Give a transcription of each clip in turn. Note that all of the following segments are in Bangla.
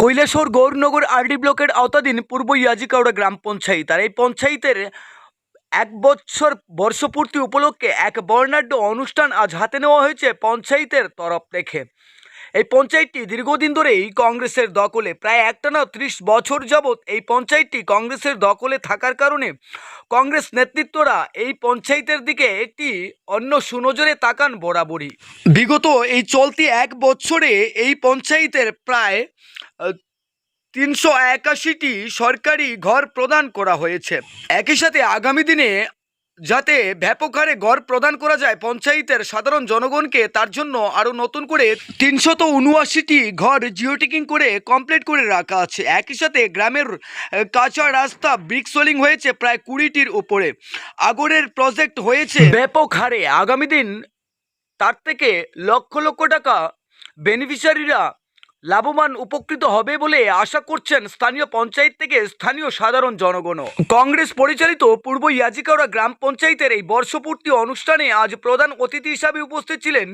কৈলাসহর গৌরনগর আরডি ব্লকের আওতাধীন পূর্ব ইয়াজিকাউড়া গ্রাম পঞ্চায়েত। আর এই পঞ্চায়েতের এক বছর বর্ষপূর্তি উপলক্ষে এক বর্ণাঢ্য অনুষ্ঠান আজ হাতে নেওয়া হয়েছে পঞ্চায়েতের তরফ থেকে। এই পঞ্চায়েতটি দীর্ঘদিন ধরেই কংগ্রেসের দখলে, প্রায় একটানা ত্রিশ বছর যাবৎ এই পঞ্চায়েতটি কংগ্রেসের দখলে থাকার কারণে কংগ্রেস নেতৃত্বরা এই পঞ্চায়েতের দিকে একটি অন্য সুনজরে তাকান বরাবরই। বিগত এই চলতি এক বছরে এই পঞ্চায়েতের প্রায় তিনশো একাশিটি সরকারি ঘর প্রদান করা হয়েছে। একই সাথে আগামী দিনে যাতে ব্যাপক হারে ঘর প্রদান করা যায় পঞ্চায়েতের সাধারণ জনগণকে, তার জন্য আরও নতুন করে তিনশত উনআশিটি ঘর জিওটিকিং করে কমপ্লিট করে রাখা আছে। একই সাথে গ্রামের কাঁচা রাস্তা ব্রিক সোলিং হয়েছে প্রায় কুড়িটির উপরে। আগরের প্রজেক্ট হয়েছে। ব্যাপক হারে আগামী দিন তার থেকে লক্ষ লক্ষ টাকা বেনিফিশিয়ারিরা লাভবান উপকৃত হবে বলে আশা করছেন স্থানীয় পঞ্চায়েত থেকে স্থানীয় সাধারণ জনগণও কংগ্রেস পরিচালিত পূর্ব ইয়াজিকাওড়া গ্রাম পঞ্চায়েতের এই বর্ষপূর্তি অনুষ্ঠানে আজ প্রধান অতিথি হিসাবে উপস্থিত ছিলেন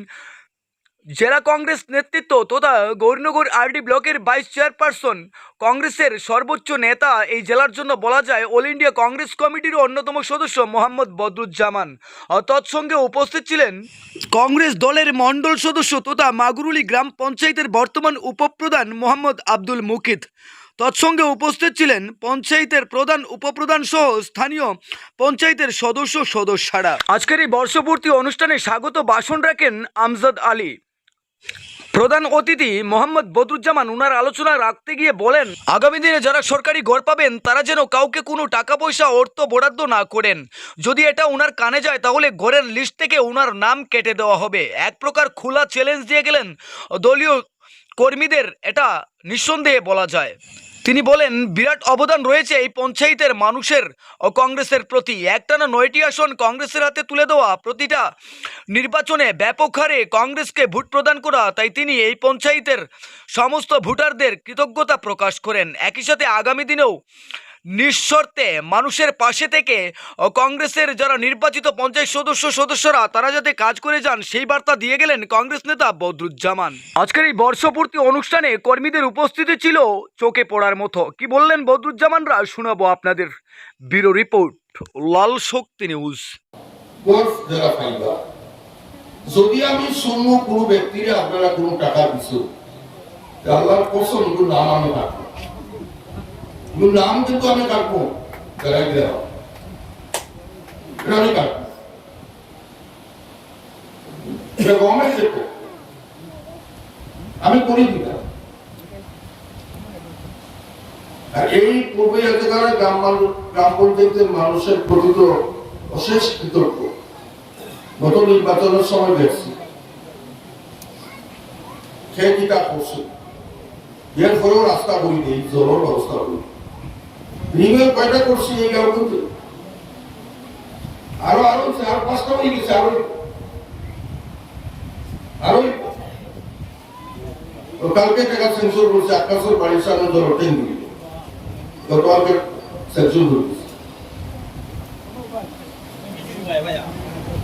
জেলা কংগ্রেস নেতৃত্ব তথা গৌরনগর আরডি ব্লকের ভাইস চেয়ারপারসন কংগ্রেসের সর্বোচ্চ নেতা এই জেলার জন্য বলা যায় অল ইন্ডিয়া কংগ্রেস কমিটির অন্যতম সদস্য মোহাম্মদ বদরুজ্জামান। তৎসঙ্গে উপস্থিত ছিলেন কংগ্রেস দলের মণ্ডল সদস্য তথা মাগুরুলি গ্রাম পঞ্চায়েতের বর্তমান উপপ্রধান মোহাম্মদ আব্দুল মুকিত। তৎসঙ্গে উপস্থিত ছিলেন পঞ্চায়েতের প্রধান, উপপ্রধান সহ স্থানীয় পঞ্চায়েতের সদস্য সদস্যরা। আজকের এই বর্ষপূর্তি অনুষ্ঠানে স্বাগত ভাষণ রাখেন আমজাদ আলী। প্রধান অতিথি মোহাম্মদ বদরুজ্জামান উনার আলোচনা রাখতে গিয়ে বলেন, আগামী দিনে যারা সরকারি ঘর পাবেন, তারা যেন কাউকে কোনো টাকা পয়সা, অর্থ বরাদ্দ না করেন। যদি এটা উনার কানে যায়, তাহলে ঘরের লিস্ট থেকে উনার নাম কেটে দেওয়া হবে। এক প্রকার খোলা চ্যালেঞ্জ দিয়ে গেলেন দলীয় কর্মীদের, এটা নিঃসন্দেহে বলা যায়। তিনি বলেন, বিরাট অবদান রয়েছে এই পঞ্চায়েতের মানুষের ও কংগ্রেসের প্রতি। একটানা নয়টি আসন কংগ্রেসের হাতে তুলে দেওয়া, প্রতিটা নির্বাচনে ব্যাপক হারে কংগ্রেসকে ভোট প্রদান করা, তাই তিনি এই পঞ্চায়েতের সমস্ত ভোটারদের কৃতজ্ঞতা প্রকাশ করেন। একই সাথে আগামী দিনেও নিঃশর্তে মানুষের পাশে থেকে কংগ্রেসের যারা নির্বাচিত পঞ্চায়েত সদস্য সদস্যরা, তারা যাতে কাজ করে যান, সেই বার্তা দিয়ে গেলেন কংগ্রেস নেতা বদরুজ্জামান। আজকের এই বর্ষপূর্তি অনুষ্ঠানে কর্মীদের উপস্থিতি ছিল চোখে পড়ার মতো। কি বললেন বদরুজ্জামানরা? শোনাবো আপনাদের bureau report, Lal Shakti news. যদি আমি শূন্য কোনো ব্যক্তিরে আপনারা কোনো টাকা দিছো আল্লাহর নাম আমি এগুলো নাম কিন্তু আমি কাটবো আমি কাটবো এটা গভর্নমেন্ট দেখো আমি করি দিলাম আর এই পূর্ব গ্রাম গ্রাম পঞ্চায়েতের মানুষের প্রতি তো অশেষ কৃতজ্ঞ। গত নির্বাচনের সময় দেখছি। সে কিতা করছে? এর পরেও রাস্তা করি নেই, জলের ব্যবস্থা করি রিমের কয়টা করছি, এই গাঁও কিন্তু আরও আরও চার পাঁচটা হয়ে গেছে, আরও। আরও। তো কালকে টাকা সেন্সর করছে আকাশের বাড়ির সামনে ধরো ট্রেন দিল গতকালকে সেন্সর করেছে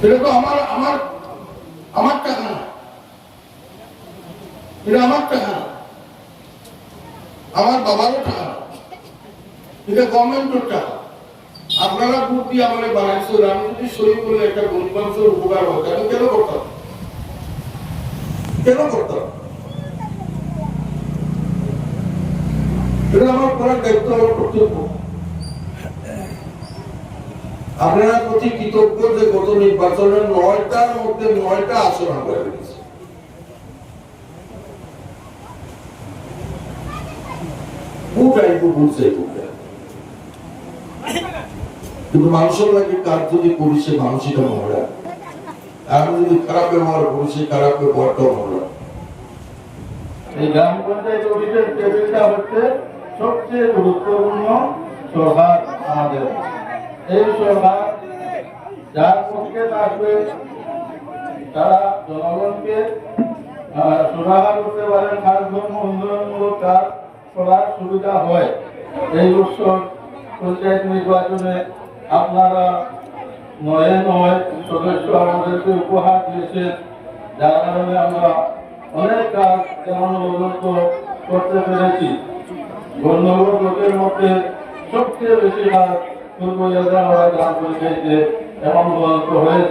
এটা তো আমার আমার আমার টাকা না। এটা আমার টাকা আমার বাবারও টাকা এটা গভর্নমেন্টের টাকা। আপনারা ভোট দিয়ে আমাকে বানাইছো আমি যদি সই করলে একটা গরিব মানুষের উপকার হয় আমি কেন করতাম কেন করতাম দায়িত্ব কর্তব্য। আপনারা প্রতি মধ্যে কিন্তু মানুষের লাগে কাজ যদি সে মানুষটা মহড়া আর যদি খারাপ ব্যবহার সে খারাপ ব্যবহারটাও মহড়া এই গ্রাম পঞ্চায়েত অফিসের টেবিলটা হচ্ছে সবচেয়ে গুরুত্বপূর্ণ আমাদের এই যার পক্ষে থাকবে তারা জনগণকে করতে পারেন উন্নয়নমূলক কাজ করার সুবিধা হয়। এই উৎসব পঞ্চায়েত নির্বাচনে আপনারা নয় নয় সদস্য আমাদেরকে উপহার দিয়েছেন, যার কারণে আমরা অনেক কাজ যেমন পর্যন্ত করতে পেরেছি। গণ্যবর লোকের মধ্যে সবচেয়ে বেশি কাজ পূর্ব ইয়াদামারা গ্রাম পঞ্চায়েতে এমন হয়েছে।